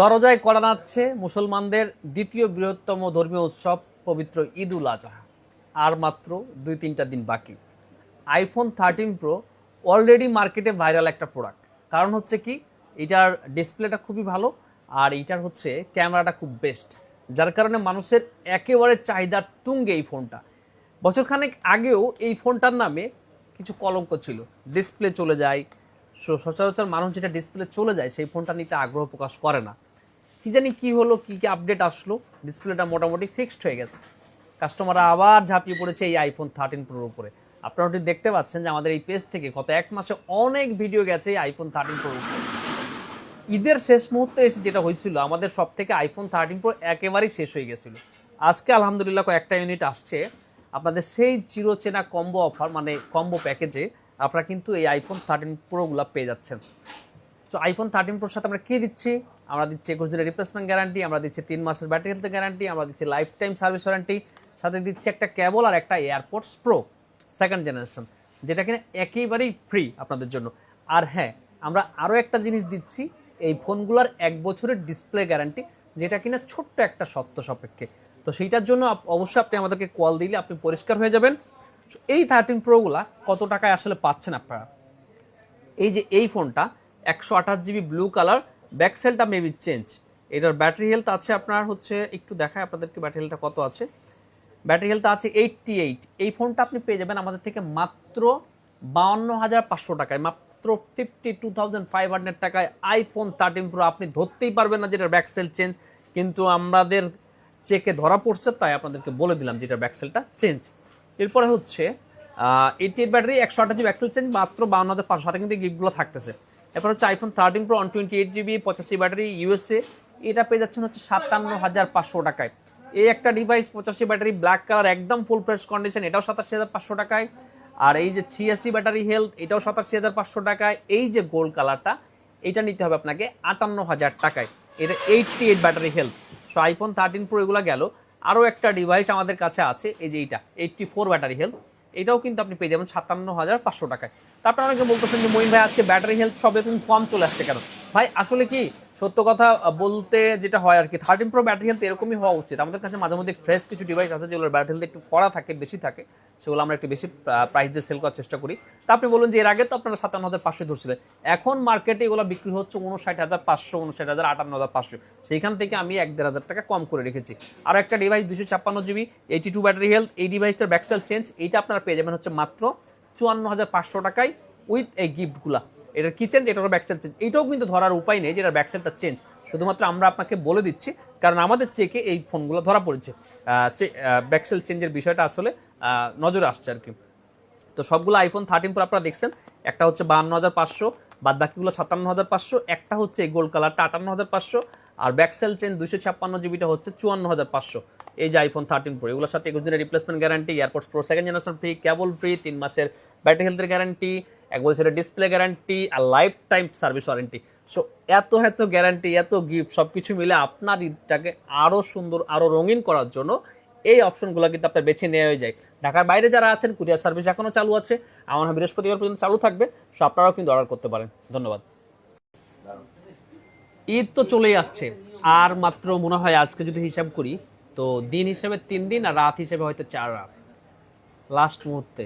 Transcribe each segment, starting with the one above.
দরজায় করা নাচ্ছে মুসলমানদের দ্বিতীয় বৃহত্তম ধর্মীয় উৎসব, পবিত্র ঈদ উল আজহা। আর মাত্র দুই তিনটা দিন বাকি। আইফোন থার্টিন প্রো অলরেডি মার্কেটে ভাইরাল একটা প্রোডাক্ট। কারণ হচ্ছে কি, এটার ডিসপ্লেটা খুবই ভালো আর এটার হচ্ছে ক্যামেরাটা খুব বেস্ট। যার কারণে মানুষের একেবারে চাহিদার তুঙ্গে এই ফোনটা। বছরখানেক আগেও এই ফোনটার নামে কিছু কলঙ্ক ছিল। ডিসপ্লে চলে যায় সচরাচর মানুষ যেটা ডিসপ্লে চলে যায়, সেই ফোনটা নিতে আগ্রহ প্রকাশ করে না। কি জানি কি হলো, কি কি আপডেট আসলো? ডিসপ্লেটা মোটামুটি ফিক্সড হয়ে গেছে। কাস্টমাররা আবার ঝাঁপিয়ে পড়েছে এই আইফোন থার্টিন প্রোর উপরে। আপনারা ওটি দেখতে পাচ্ছেন যে আমাদের এই পেজ থেকে গত এক মাসে অনেক ভিডিও গেছে এই আইফোন থার্টিন প্রোর উপরে। ঈদের শেষ মুহূর্তে এসে যেটা হয়েছিল, আমাদের সব থেকে আইফোন থার্টিন প্রো একেবারেই শেষ হয়ে গেছিল। আজকে আলহামদুলিল্লাহ কয়েকটা ইউনিট আসছে। আপনাদের সেই চিরচেনা কম্বো অফার মানে কম্বো প্যাকেজে আপনারা কিন্তু এই আইফোন থার্টিন প্রোগুলো পেয়ে যাচ্ছেন। সো আইফোন থার্টিন প্রোর সাথে আমরা কী দিচ্ছি? আমরা দিচ্ছি একুশ দিনের রিপ্লেসমেন্ট গ্যারান্টি আমরা দিচ্ছি তিন মাসের ব্যাটারি হেলথ গ্যারান্টি আমরা দিচ্ছি লাইফ টাইম সার্ভিস ওয়ারেন্টি সাথে দিচ্ছি একটা কেবল আর একটা এয়ারপোর্টস প্রো সেকেন্ড জেনারেশন যেটা কিনা একেবারেই ফ্রি আপনাদের জন্য। আর হ্যাঁ আমরা আরও একটা জিনিস দিচ্ছি, এই ফোনগুলোর এক বছরের ডিসপ্লে গ্যারান্টি যেটা কিনা ছোট্ট একটা সত্য সাপেক্ষে। তো সেইটার জন্য অবশ্যই আপনি আমাদেরকে কল দিলে আপনি পরিষ্কার হয়ে যাবেন। এই থার্টিন প্রোগুলা কত টাকায় আসলে পাচ্ছেন আপনারা? এই যে এই ফোনটা একশো আঠাশ জিবি ব্লু কালার ব্যাক সেলটা মেবি চেঞ্জ এটার ব্যাটারি হেলথ আছে আপনার হচ্ছে, একটু দেখায় আপনাদেরকে ব্যাটারি হেলথটা কত আছে। ব্যাটারি হেলথ আছে এইটটি এইট এই ফোনটা আপনি পেয়ে যাবেন আমাদের থেকে মাত্র বাউন্ন হাজার পাঁচশো টাকায়, মাত্র fifty two thousand five hundred টাকায় আইফোন থার্টিন প্রো আপনি ধরতেই পারবেন না যেটার ব্যাক সেল চেঞ্জ কিন্তু আমাদের চেকে ধরা পড়ছে, তাই আপনাদেরকে বলে দিলাম যেটা ব্যাকসেলটা চেঞ্জ এরপরে হচ্ছে এইট ব্যাটারি একশো আঠাশ জিবি এক্সেল চেঞ্জ মাত্র বাউন্ন হাজার পাঁচশো। সাথে কিন্তু গিফটগুলো থাকতেছে। এরপর হচ্ছে iPhone thirteen Pro one twenty eight GB পঁচাশি ব্যাটারি ইউএসএ এটা পেয়ে যাচ্ছেন হচ্ছে সাতান্ন হাজার পাঁচশো টাকায়। এই একটা ডিভাইস পঁচাশি ব্যাটারি ব্ল্যাক কালার একদম ফুল ফ্রেশ কন্ডিশন এটাও সাতাশি হাজার পাঁচশো টাকায়। আর এই যে ছিয়াশি ব্যাটারি হেলথ এটাও সাতাশি হাজার পাঁচশো টাকায়। এই যে গোল্ড কালারটা এটা নিতে হবে আপনাকে আটান্ন হাজার টাকায়। এটা eighty eight battery health so iPhone thirteen Pro এগুলো গেল। আরও একটা ডিভাইস আমাদের কাছে আছে, এই যে এইটা এইটটি ফোর ব্যাটারি হেলথ এটাও কিন্তু আপনি পেয়ে যাবেন সাতান্ন হাজার পাঁচশো টাকায়। তারপর অনেকে বলতেছেন যে মহিন ভাই, আজকে ব্যাটারি হেলথ সব এরকম কম চলে আসছে কেন? ভাই, আসলে কি সত্য কথা বলতে যেটা হয় আর কি থার্টিন প্রো ব্যাটারি হেলথ এরকমই হওয়া উচিত। আমাদের কাছে মাঝে মধ্যে ফ্রেশ কিছু ডিভাইস আছে যেগুলোর ব্যাটারি হেলথ একটু কড়া থাকে, বেশি থাকে, সেগুলো আমরা একটু বেশি প্রাইস দিয়ে সেল করার চেষ্টা করি। তা আপনি বলুন যে এর আগে তো আপনারা সাতান্ন হাজার পাঁচশো ধরছিলেন, এখন মার্কেটে এগুলো বিক্রি হচ্ছে উনষাট হাজার পাঁচশো উনষাট হাজার আটান্ন হাজার পাঁচশো। সেইখান থেকে আমি এক দেড় হাজার টাকা কম করে রেখেছি। আর একটা ডিভাইস দুশো ছাপ্পান্ন GB eighty two battery health এই ডিভাইসটার ব্যাকসেল চেঞ্জ এইটা আপনারা পেয়ে যাবেন হচ্ছে মাত্র চুয়ান্ন হাজার পাঁচশো টাকায়। উইথ এই গিফটগুলা এটার কি চেঞ্জ এটারও ব্যাকসেল চেঞ্জ এটাও কিন্তু ধরার উপায় নেই যে এটার ব্যাকসেলটা চেঞ্জ শুধুমাত্র আমরা আপনাকে বলে দিচ্ছি, কারণ আমাদের চেকে এই ফোনগুলো ধরা পড়েছে। ব্যাকসেল চেঞ্জের বিষয়টা আসলে নজরে আসছে আর কি। তো সবগুলো আইফোন থার্টিন প্রো আপনারা দেখছেন। একটা হচ্ছে বাহান্ন হাজার পাঁচশো বাদ বাকিগুলো সাতান্ন হাজার পাঁচশো, একটা হচ্ছে এই গোল্ড কালারটা আটান্ন হাজার পাঁচশো, আর ব্যাকসেল চেন দুশো ছাপ্পান্ন জিবিটা হচ্ছে চুয়ান্ন হাজার পাঁচশো। এই যে আইফোন থার্টিন প্রো এগুলোর সাথে একুশ দিনের replacement guarantee AirPods Pro second generation free cable free তিন মাসের ব্যাটারি হেলথের গ্যারান্টি এক বছরের ডিসপ্লে গ্যারান্টি আর life time service warranty so এত এত গ্যারান্টি এত গিফট সব কিছু মিলে আপনার ঈদটাকে আরও সুন্দর আরও রঙিন করার জন্য এই অপশনগুলো কিন্তু আপনার বেছে নেওয়া হয়ে যায়। ঢাকার বাইরে যারা আছেন, কুরিয়ার সার্ভিস এখনও চালু আছে, আমার হয় বৃহস্পতিবার পর্যন্ত চালু থাকবে সো আপনারাও কিন্তু অর্ডার করতে পারেন। ধন্যবাদ। ঈদ তো চলেই আসছে, আর মাত্র মনে হয় আজকে যদি হিসাব করি, তো দিন হিসেবে তিন দিন আর রাত হিসেবে হয়তো চার রাত। লাস্ট মুহূর্তে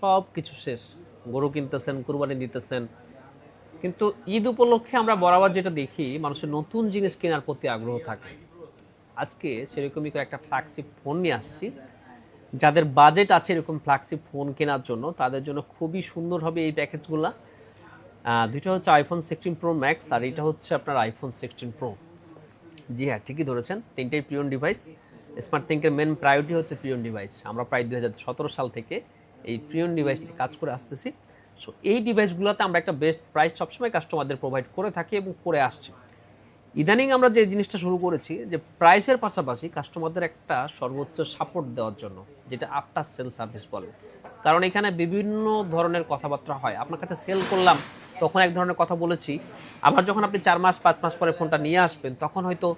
সব কিছু শেষ। গরু কিনতেছেন, কুরবানি দিতেছেন। কিন্তু ঈদ উপলক্ষে আমরা বরাবর যেটা দেখি, মানুষের নতুন জিনিস কেনার প্রতি আগ্রহ থাকে। আজকে সেরকমই একটা ফ্ল্যাগশিপ ফোন নিয়ে আসছি। যাদের বাজেট আছে এরকম ফ্ল্যাগশিপ ফোন কেনার জন্য, তাদের জন্য খুবই সুন্দর হবে এই প্যাকেজগুলা দুইটা হচ্ছে আইফোন সিক্সটিন প্রো ম্যাক্স আর এটা হচ্ছে আপনার আইফোন সিক্সটিন প্রো জি হ্যাঁ ঠিকই ধরেছেন, তিনটেই প্রিয়ন ডিভাইস স্মার্ট থিঙ্কের মেন প্রায়োরিটি হচ্ছে প্রিয়ন ডিভাইস আমরা প্রায় দুই হাজার সতেরো সাল থেকে এই প্রিয়ন ডিভাইস নিয়ে কাজ করে আসতেছি। সো এই ডিভাইসগুলোতে আমরা একটা বেস্ট প্রাইস সবসময় কাস্টমারদের প্রোভাইড করে থাকি এবং করে আসছি। ইদানিং আমরা যে জিনিসটা শুরু করেছি, যে প্রাইসের পাশাপাশি কাস্টমারদের একটা সর্বোচ্চ সাপোর্ট দেওয়ার জন্য, যেটা আফটার সেল সার্ভিস বলে। কারণ এখানে বিভিন্ন ধরনের কথাবার্তা হয়। আপনার কাছে সেল করলাম, তখন এক ধরনের কথা বলেছি। আবার যখন আপনি চার মাস, পাঁচ মাস পরে ফোনটা নিয়ে আসবেন, তখন হয়তো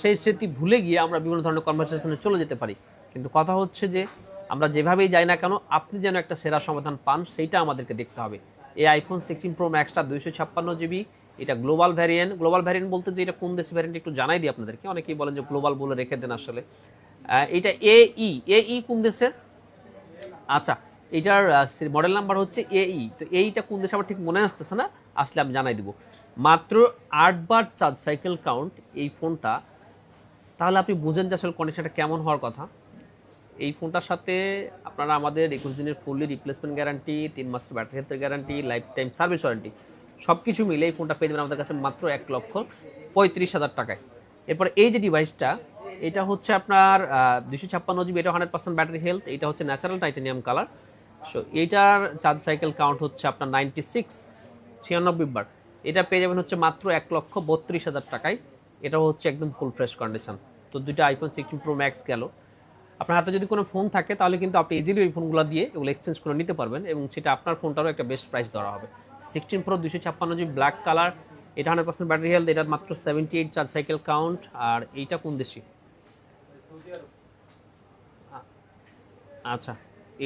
সেই স্মৃতি ভুলে গিয়ে আমরা বিভিন্ন ধরনের কনভারসেশনে চলে যেতে পারি। কিন্তু কথা হচ্ছে যে আমরা যেভাবেই যাই না কেন, আপনি যেন একটা সেরা সমাধান পান, সেইটা আমাদেরকে দেখতে হবে। এই আইফোন সিক্সটিন প্রো ম্যাক্সটা দুইশো ছাপ্পান্ন জিবি, এটা গ্লোবাল ভ্যারিয়েন্ট গ্লোবাল ভ্যারিয়েন্ট বলতে যে এটা কোন দেশের ভ্যারিয়েন্ট একটু জানাই দিই আপনাদেরকে। অনেকেই বলেন যে গ্লোবাল বলে রেখে দেন আসলে। এটা এই এই কোন দেশের? আচ্ছা এটার মডেল নাম্বার হচ্ছে এই তো এইটা কোন দেশে আমার ঠিক মনে আসতেছে না, আসলে আমি জানাই দিব। মাত্র আটবার চার্জ সাইকেল কাউন্ট এই ফোনটা তাহলে আপনি বুঝেন যে আসলে কন্ডিশনটা কেমন হওয়ার কথা। এই ফোনটার সাথে আপনারা আমাদের একুশ দিনের ফুললি রিপ্লেসমেন্ট গ্যারান্টি তিন মাসের ব্যাটারি হেলথের guarantee life time service warranty সব কিছু মিলে এই ফোনটা পেয়ে যাবেন আমাদের কাছে মাত্র এক লক্ষ পঁয়ত্রিশ হাজার টাকায়। এরপর এই যে ডিভাইসটা এটা হচ্ছে আপনার দুশো ছাপ্পান্ন জিবি, এটা হান্ড্রেড পার্সেন্ট ব্যাটারি হেলথ এটা হচ্ছে ন্যাচারাল টাইটানিয়াম কালার সো এইটার চার্জ সাইকেল কাউন্ট হচ্ছে আপনার নাইনটি সিক্স ছিয়ানব্বই বার। এটা পেয়ে যাবেন হচ্ছে মাত্র এক লক্ষ বত্রিশ হাজার টাকায়। এটা হচ্ছে একদম ফুল ফ্রেশ কন্ডিশন তো দুইটা আইফোন সিক্সটিন প্রো ম্যাক্স গেল। আপনার হাতে যদি কোনো ফোন থাকে, তাহলে কিন্তু আপনি ইজিলি ওই ফোনগুলো দিয়ে এগুলো এক্সচেঞ্জ করে নিতে পারবেন এবং সেটা আপনার ফোনটারও একটা বেস্ট প্রাইস ধরা হবে। সিক্সটিন প্রো দুশো ছাপ্পান্ন জিবি ব্ল্যাক কালার এটা হান্ড্রেড পার্সেন্ট ব্যাটারি হেলথ এটার মাত্র seventy eight charge cycle count আর এইটা কোন দেশি? আচ্ছা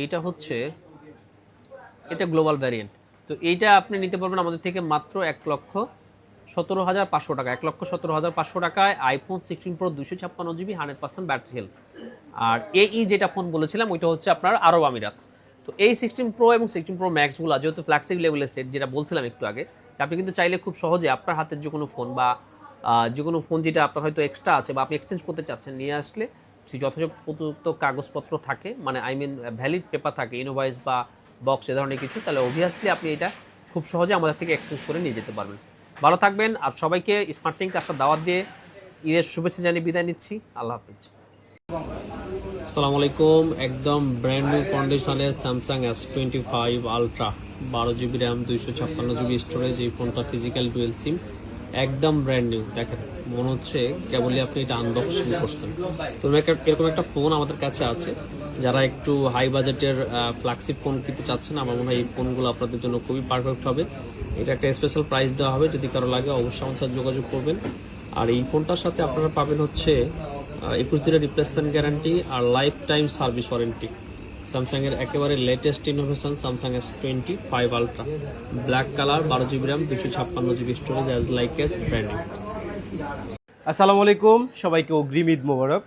এইটা হচ্ছে, এটা গ্লোবাল ভ্যারিয়েন্ট তো এইটা আপনি নিতে পারবেন আমাদের থেকে মাত্র এক লক্ষ সতেরো হাজার পাঁচশো টাকা, এক লক্ষ সতেরো হাজার পাঁচশো টাকায় আইফোন সিক্সটিন প্রো দুশো ছাপ্পান্ন GB hundred percent battery health আর এই যেটা ফোন বলেছিলাম, ওইটা হচ্ছে আপনার আরব আমিরাত। তো এই সিক্সটিন প্রো এবং সিক্সটিন প্রো ম্যাক্সগুলো যেহেতু ফ্ল্যাক্সিক লেভেলের সেট যেটা বলছিলাম একটু আগে আপনি কিন্তু চাইলে খুব সহজে আপনার হাতের যে কোনো ফোন বা যে কোনো ফোন যেটা আপনার হয়তো এক্সট্রা আছে বা আপনি এক্সচেঞ্জ করতে চাচ্ছেন, নিয়ে আসলে প্রদত্ত কাগজপত্র থাকে মানে আই মিন ভ্যালিড পেপার থাকে ইনোভাইস বা বক্স এ ধরনের কিছু, তাহলে অবভিয়াসলি আপনি এটা খুব সহজে আমাদের থেকে এক্সচেঞ্জ করে নিয়ে যেতে পারবেন। ভালো থাকবেন। আর সবাইকে স্মার্ট স্মার্টিং কাজটা দাওয়াত দিয়ে ঈদের শুভেচ্ছা জানিয়ে বিদায় নিচ্ছি। আল্লাহ হাফিজ। আসসালামু আলাইকুম একদম ব্র্যান্ড নিউ কন্ডিশনের Samsung S twenty five Ultra বারো জিবি র্যাম দুইশো ছাপ্পান্ন জিবি স্টোরেজ এই ফোনটা ফিজিক্যাল ডুয়েল সিম একদম ব্র্যান্ড নিউ দেখেন, মনে হচ্ছে কেবলই আপনি এটা আনবক্সিং করছেন। তো এরকম একটা- ফোন আমাদের কাছে আছে। যারা একটু হাই বাজেটের ফ্ল্যাগশিপ ফোন কিনতে চাচ্ছেন, আমার মনে হয় এই ফোনগুলো আপনাদের জন্য খুবই পারফেক্ট হবে। এটা একটা স্পেশাল প্রাইস দেওয়া হবে। যদি কারও লাগে, অবশ্যই আমার সাথে যোগাযোগ করবেন। আর এই ফোনটার সাথে আপনারা পাবেন হচ্ছে একুশ দিনের রিপ্লেসমেন্ট গ্যারান্টি আর life time service warranty Samsung এর একেবারে latest innovation Samsung S twenty five Ultra black colour বারো জিবি র্যাম দুশো ছাপ্পান্ন GB storage as like S branding আসসালামু আলাইকুম, সবাইকে অগ্রিম ঈদ মোবারক।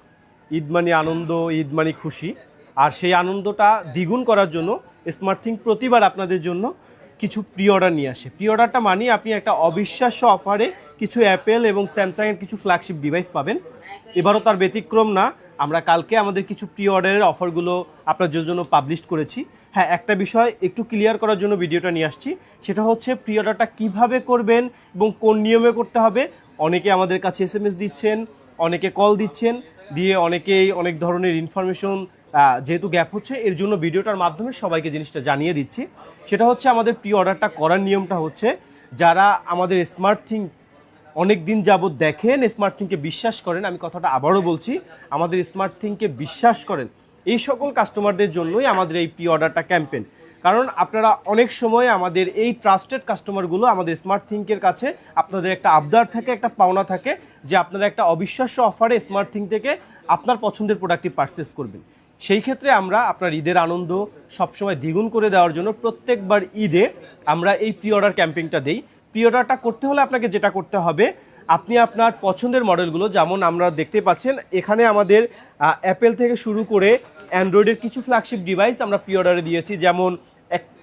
ঈদ মানে আনন্দ, ঈদ মানে খুশি। আর সেই আনন্দটা দ্বিগুণ করার জন্য স্মার্ট থিং প্রতিবার আপনাদের জন্য কিছু প্রি অর্ডার নিয়ে আসে। প্রি অর্ডারটা মানে আপনি একটা অবিশ্বাস্য অফারে কিছু অ্যাপেল এবং স্যামসাংয়ের কিছু ফ্ল্যাগশিপ ডিভাইস পাবেন। এবারও তার ব্যতিক্রম না আমরা কালকে আমাদের কিছু প্রি অর্ডারের অফারগুলো আপনাদের জন্য পাবলিশ করেছি। হ্যাঁ একটা বিষয় একটু ক্লিয়ার করার জন্য ভিডিওটা নিয়ে আসছি। সেটা হচ্ছে প্রি অর্ডারটা কীভাবে করবেন এবং কোন নিয়মে করতে হবে? অনেকে আমাদের কাছে এস দিচ্ছেন, অনেকে কল দিচ্ছেন, দিয়ে অনেকেই অনেক ধরনের ইনফরমেশন যেহেতু গ্যাপ হচ্ছে, এর জন্য ভিডিওটার মাধ্যমে সবাইকে জিনিসটা জানিয়ে দিচ্ছি। সেটা হচ্ছে আমাদের প্রি অর্ডারটা করার নিয়মটা হচ্ছে, যারা আমাদের স্মার্ট থিং অনেক দিন যাবৎ দেখেন স্মার্ট থিংকে বিশ্বাস করেন, আমি কথাটা আবারও বলছি, আমাদের স্মার্ট থিংকে বিশ্বাস করেন, এই সকল কাস্টমারদের জন্যই আমাদের এই প্রি অর্ডারটা ক্যাম্পেন কারণ আপনারা অনেক সময় আমাদের এই ট্রাস্টেড কাস্টমারগুলো আমাদের স্মার্ট থিঙ্কের কাছে আপনাদের একটা আবদার থাকে, একটা পাওনা থাকে, যে আপনারা একটা অবিশ্বাস্য অফারে স্মার্ট থিং থেকে আপনার পছন্দের প্রোডাক্টটি পারচেস করবেন। সেই ক্ষেত্রে আমরা আপনার ঈদের আনন্দ সবসময় দ্বিগুণ করে দেওয়ার জন্য প্রত্যেকবার ঈদে আমরা এই প্রি অর্ডার ক্যাম্পেইনটা দিই। প্রি অর্ডারটা করতে হলে আপনাকে যেটা করতে হবে, আপনি আপনার পছন্দের মডেলগুলো, যেমন আমরা দেখতে পাচ্ছেন, এখানে আমাদের অ্যাপেল থেকে শুরু করে অ্যান্ড্রয়েডের কিছু ফ্ল্যাগশিপ ডিভাইস আমরা প্রি অর্ডারে দিয়েছি, যেমন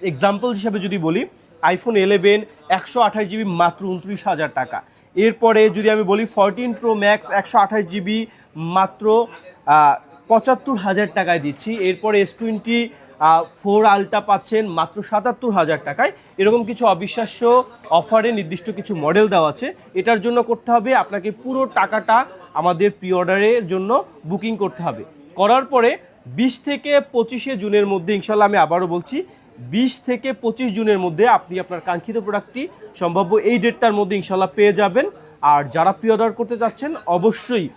এক্সাম্পল হিসাবে যদি বলি আইফোন ইলেভেন একশো আঠাশ জিবি মাত্র উনত্রিশ হাজার টাকা। এরপরে যদি আমি বলি ফরটিন প্রো ম্যাক্স একশো আঠাশ জিবি মাত্র পঁচাত্তর হাজার টাকায় দিচ্ছি। এরপরে এস টোয়েন্টি ফোর আলটা পাচ্ছেন মাত্র সাতাত্তর হাজার টাকায়। এরকম কিছু অবিশ্বাস্য অফারে নির্দিষ্ট কিছু মডেল দেওয়া আছে। এটার জন্য করতে হবে আপনাকে পুরো টাকাটা আমাদের প্রি অর্ডারের জন্য বুকিং করতে হবে। করার পরে বিশ থেকে পঁচিশে জুনের মধ্যে ইনশাল্লাহ আমি আবারও বলছি, বিশ থেকে পঁচিশ জুনের মধ্যে আপনি আপনার কাঙ্ক্ষিত প্রোডাক্টটি সম্ভাব্য এই ডেটটার মধ্যে ইনশাল্লাহ পেয়ে যাবেন। আর যারা প্রি অর্ডার করতে চাচ্ছেন, অবশ্যই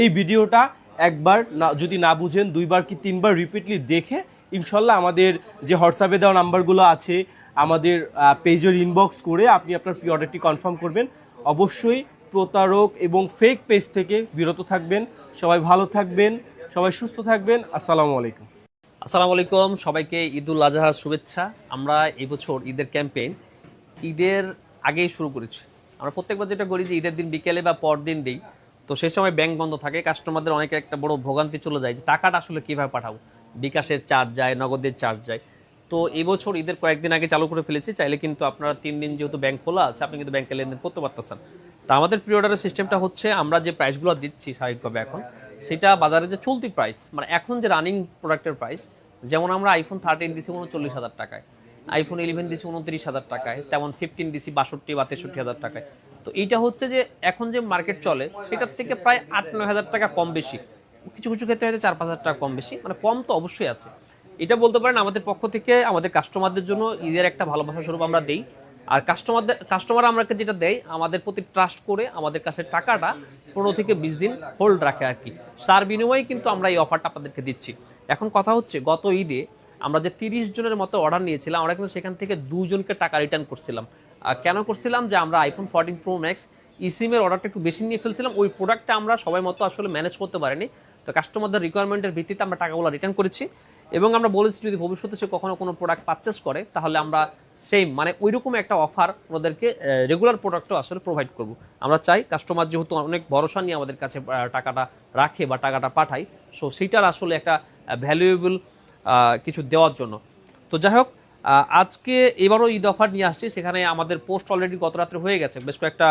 এই ভিডিওটা একবার না, যদি না বুঝেন, দুইবার কি তিনবার রিপিটলি দেখে ইনশাল্লাহ আমাদের যে হোয়াটসঅ্যাপে দেওয়া নাম্বারগুলো আছে, আমাদের পেজের ইনবক্স করে আপনি আপনার প্রি অর্ডারটি কনফার্ম করবেন। অবশ্যই প্রতারক এবং ফেক পেজ থেকে বিরত থাকবেন। সবাই ভালো থাকবেন, সবাই সুস্থ থাকবেন। আসসালামু আলাইকুম। আসসালামু আলাইকুম, সবাইকে ঈদুল আজহার শুভেচ্ছা। আমরা এবছর ঈদের ক্যাম্পেইন ঈদের আগেই শুরু করেছি। আমরা প্রত্যেকবার যেটা করি যে ঈদের দিন বিকেলে বা পর দিন দিই। তো সেই সময় ব্যাংক বন্ধ থাকে কাস্টমারদের অনেক একটা বড় ভোগান্তি চলে যায় যে টাকাটা আসলে কীভাবে পাঠাবো। বিকাশের চার্জ যায়, নগদের চার্জ যায়। তো এবছর বছর ঈদের কয়েকদিন আগে চালু করে ফেলেছি, চাইলে কিন্তু আপনারা তিন দিন যেহেতু ব্যাংক খোলা আছে, আপনি কিন্তু ব্যাংকে লেনদেন করতে পারতেছেন। তা আমাদের প্রি অর্ডারের সিস্টেমটা হচ্ছে, আমরা যে প্রাইসগুলো দিচ্ছি স্বাভাবিকভাবে এখন, সেটা বাজারে যে চলতি প্রাইস মানে এখন যে রানিং প্রোডাক্টের প্রাইস, যেমন আমরা আইফোন থার্টিন দিছি উনচল্লিশ হাজার টাকায় আইফোন ইলেভেন দিছি উনত্রিশ হাজার টাকায়, তেমন ফিফটিন দিছি বাষট্টি বা তেষট্টি হাজার টাকায়। তো এইটা হচ্ছে যে এখন যে মার্কেট চলে, সেটার থেকে প্রায় আট নয় হাজার টাকা কম বেশি। কিছু কিছু ক্ষেত্রে হয়তো চার পাঁচ হাজার টাকা কম বেশি। মানে কম তো অবশ্যই আছে। এটা বলতে পারেন, আমাদের পক্ষ থেকে আমাদের কাস্টমারদের জন্য ঈদের একটা ভালোবাসা স্বরূপ আমরা দেই। আর কাস্টমারদের কাস্টমার আমাকে যেটা দেয়, আমাদের প্রতি ট্রাস্ট করে আমাদের কাছে টাকাটা পনেরো থেকে বিশ দিন হোল্ড রাখে আর কি। তার বিনিময়ে কিন্তু আমরা এই অফারটা আপনাদেরকে দিচ্ছি। এখন কথা হচ্ছে, গত ঈদে আমরা যে তিরিশ জনের মতো অর্ডার নিয়েছিলাম, আমরা কিন্তু সেখান থেকে দুজনকে টাকা রিটার্ন করছিলাম। আর কেন করছিলাম? যে আমরা আইফোন ফোরটিন প্রো ম্যাক্স ইসিমের অর্ডারটা একটু বেশি নিয়ে ফেলছিলাম। ওই প্রোডাক্টটা আমরা সবাই মতো আসলে ম্যানেজ করতে পারিনি। তো কাস্টমারদের রিকোয়ারমেন্টের ভিত্তিতে আমরা টাকাগুলো রিটার্ন করেছি এবং আমরা বলেছি যদি ভবিষ্যতে সে কখনো কোনো প্রোডাক্ট পারচেস করে, তাহলে আমরা সেম মানে ওই ওইরকম একটা অফার ওদেরকে রেগুলার প্রোডাক্টও আসলে প্রোভাইড করব। আমরা চাই কাস্টমার যেহেতু অনেক ভরসা নিয়ে আমাদের কাছে টাকাটা রাখে বা টাকাটা পাঠায় সো সেইটার আসলে একটা ভ্যালুয়েবল কিছু দেওয়ার জন্য। তো যাই হোক আজকে এবারও ঈদ অফার নিয়ে আসছি, সেখানে আমাদের পোস্ট অলরেডি গত রাত্রে হয়ে গেছে, বেশ কয়েকটা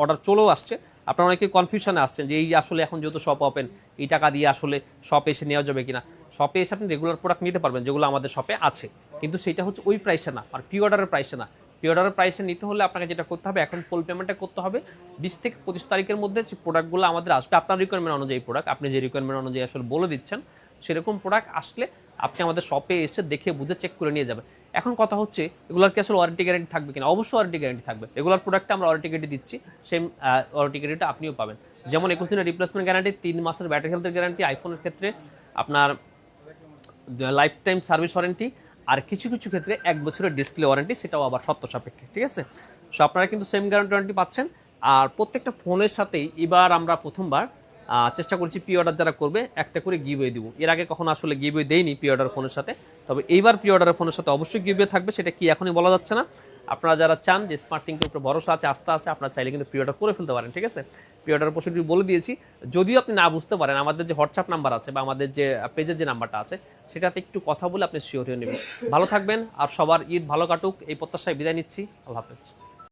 অর্ডার চলেও আসছে। আপনারা অনেকে কনফিউশনে আসছেন যে এই আসলে এখন যেহেতু শপ ওপেন এই টাকা দিয়ে আসলে শপে এসে নেওয়া যাবে কিনা? শপে এসে আপনি রেগুলার প্রোডাক্ট নিতে পারবেন যেগুলো আমাদের শপে আছে। কিন্তু সেটা হচ্ছে ওই প্রাইসে না, আর প্রি অর্ডারের প্রাইসে না। প্রি অর্ডারের প্রাইসে নিতে হলে আপনাকে যেটা করতে হবে, এখন ফুল পেমেন্টটা করতে হবে। বিশ থেকে পঁচিশ তারিখের মধ্যে যে প্রোডাক্টগুলো আমাদের আসবে, আপনার রিকোয়ারমেন্ট অনুযায়ী প্রোডাক্ট আপনি যে রিকোয়ারমেন্ট অনুযায়ী আসলে বলে দিচ্ছেন, সেরকম প্রোডাক্ট আসলে আপনি আমাদের শপে এসে দেখে বুঝে চেক করে নিয়ে যাবেন। এখন কথা হচ্ছে, এগুলোর কি আসলে ওয়ারেন্টি গ্যারেন্টি থাকবে কিনা? অবশ্যই ওয়ারেন্টি গ্যারান্টি থাকবে। রেগুলার প্রোডাক্টে আমরা ওয়ারেন্টি গ্যারান্টি দিচ্ছি সেম ওয়ারেন্টি গ্যারান্টিটা আপনিও পাবেন। যেমন একুশ দিনের রিপ্লেসমেন্ট গ্যারান্টি তিন মাসের ব্যাটারি হেলথের গ্যারান্টি আইফোনের ক্ষেত্রে আপনার লাইফ টাইম সার্ভিস ওয়ারেন্টি আর কিছু কিছু ক্ষেত্রে এক বছরের ডিসপ্লে ওয়ারেন্টি সেটাও আবার সত্য সাপেক্ষে, ঠিক আছে? সো আপনারা কিন্তু সেম গ্যারান্টি ওয়ারেন্টি পাচ্ছেন। আর প্রত্যেকটা ফোনের সাথেই এবার আমরা প্রথমবার চেষ্টা করছি প্রি অর্ডার যারা করবে, একটা করে গিভওয়ে দিব। এর আগে কখনো আসলে গিভওয়ে দেইনি প্রি অর্ডার ফোনের সাথে। তবে এইবার প্রি অর্ডারের ফোনের সাথে অবশ্যই গিভওয়ে থাকবে, সেটা কি এখনই বলা যাচ্ছে না। আপনারা যারা চান যে স্মার্ট টিঙ্কের উপরে ভরসা আছে, আস্থা আছে, আপনারা চাইলে কিন্তু প্রি অর্ডার করে ফেলতে পারেন, ঠিক আছে? প্রি অর্ডার প্রসিডিউর বলে দিয়েছি, যদিও আপনি না বুঝতে পারেন, আমাদের যে হোয়াটসঅ্যাপ নাম্বার আছে বা আমাদের যে পেজের যে নাম্বারটা আছে, সেটাতে একটু কথা বলে আপনি শিওর হয়ে নেবেন। ভালো থাকবেন আর সবার ঈদ ভালো কাটুক, এই প্রত্যাশায় বিদায় নিচ্ছি। আল্লাহ হাফেজ।